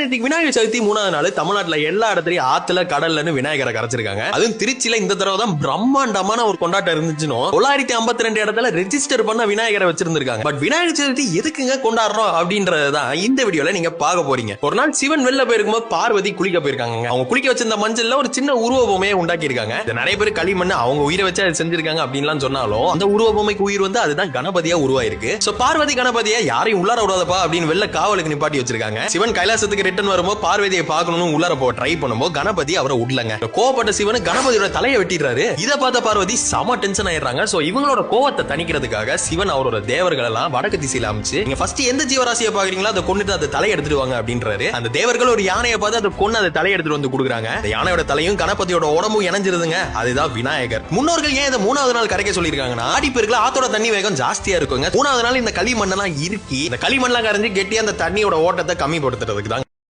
இன்னைக்கு விநாயகர் சதுர்த்தி மூணாவது நாள் தமிழ்நாட்டில் எல்லா இடத்துலயும் ஆத்துல கடல்லன்னு விநாயகரை கரைச்சிருக்காங்க. அதுவும் திருச்சியில இந்த தடவை தான் பிரம்மாண்டமான ஒரு கொண்டாட்டம் இருந்துச்சுன்னு தொள்ளாயிரத்தி ஐம்பத்தி ரெண்டு இடத்துல ரெஜிஸ்டர் பண்ண விநாயகரை வச்சிருந்திருக்காங்க. பட் விநாயகர் சதுர்த்தி எதுக்குங்க கொண்டாடுறோம் அப்படின்றதுதான் இந்த வீடியோல நீங்க பார்க்க போறீங்க. ஒரு நாள் சிவன் வெளில போயிருக்கும்போது பார்வதி குளிக்க போயிருக்காங்க அவங்க குளிக்க வச்சிருந்த மஞ்சள்ல ஒரு சின்ன உருவ பொம்மையை உண்டாக்கி இருக்காங்க நிறைய பேர் களிமண் அவங்க உயிரை வச்சு அதை செஞ்சிருக்காங்க அப்படின்லாம் சொன்னாலும் அந்த உருவ பொம்மைக்கு உயிர் வந்து அதுதான் கணபதியா உருவாயிருக்கு. சோ பார்வதி கணபதியை யாரையும் உள்ளார விடாதப்பா அப்படின்னு வெளில காவலுக்கு நிப்பாட்டி வச்சிருக்காங்க. சிவன் கைலாசத்துக்கு ரிட்டர்ன் வரும்போது பார்வதியை பார்க்கணும்னு உள்ளார போ ட்ரை பண்ணும்போது கணபதி அவரை உடலங்க. கோவப்பட்ட சிவன் கணபதியோட தலையை வெட்டிடுறாரு. இதை பார்த்த பார்வதி செம டென்ஷன் ஆயிடுறாங்க. சோ இவங்களோட கோவத்தை தணிக்கிறதுக்காக சிவன் அவரோட தேவர்கள் எல்லாம் வடக்கு திசையில அமைச்சு நீங்க ஃபர்ஸ்ட் எந்த ஜீவராசியை பாக்குறீங்களோ அதை கொண்டுட்டு அதை தலையை எடுத்துடுவாங்க அப்படின்றாரு. அந்த தேவர்கள் ஒரு யானையை பார்த்து அதை கொண்டு அதை தலையை எடுத்துட்டு வந்து கொடுக்குறாங்க. அந்த யானையோட தலையும் கணபதியோட உடம்பும் இணைஞ்சிருதுங்க. அதுதான் விநாயகர். முன்னோர்கள் ஏன் இதை மூணாவது நாள் கரைக்க சொல்லியிருக்காங்கன்னா ஆடிப்பெருக்குல ஆத்தோட தண்ணி வேகம் ஜாஸ்தியா இருக்குங்க. மூணாவது நாள் இந்த களிமண்ணெல்லாம் இருக்கி இந்த களிமண்ணெல்லாம் கரைஞ்சு கெட்டி அந்த தண்ணியோட ஓட்டத்தை கம்மிப்படுத்துறதுக்கு தான்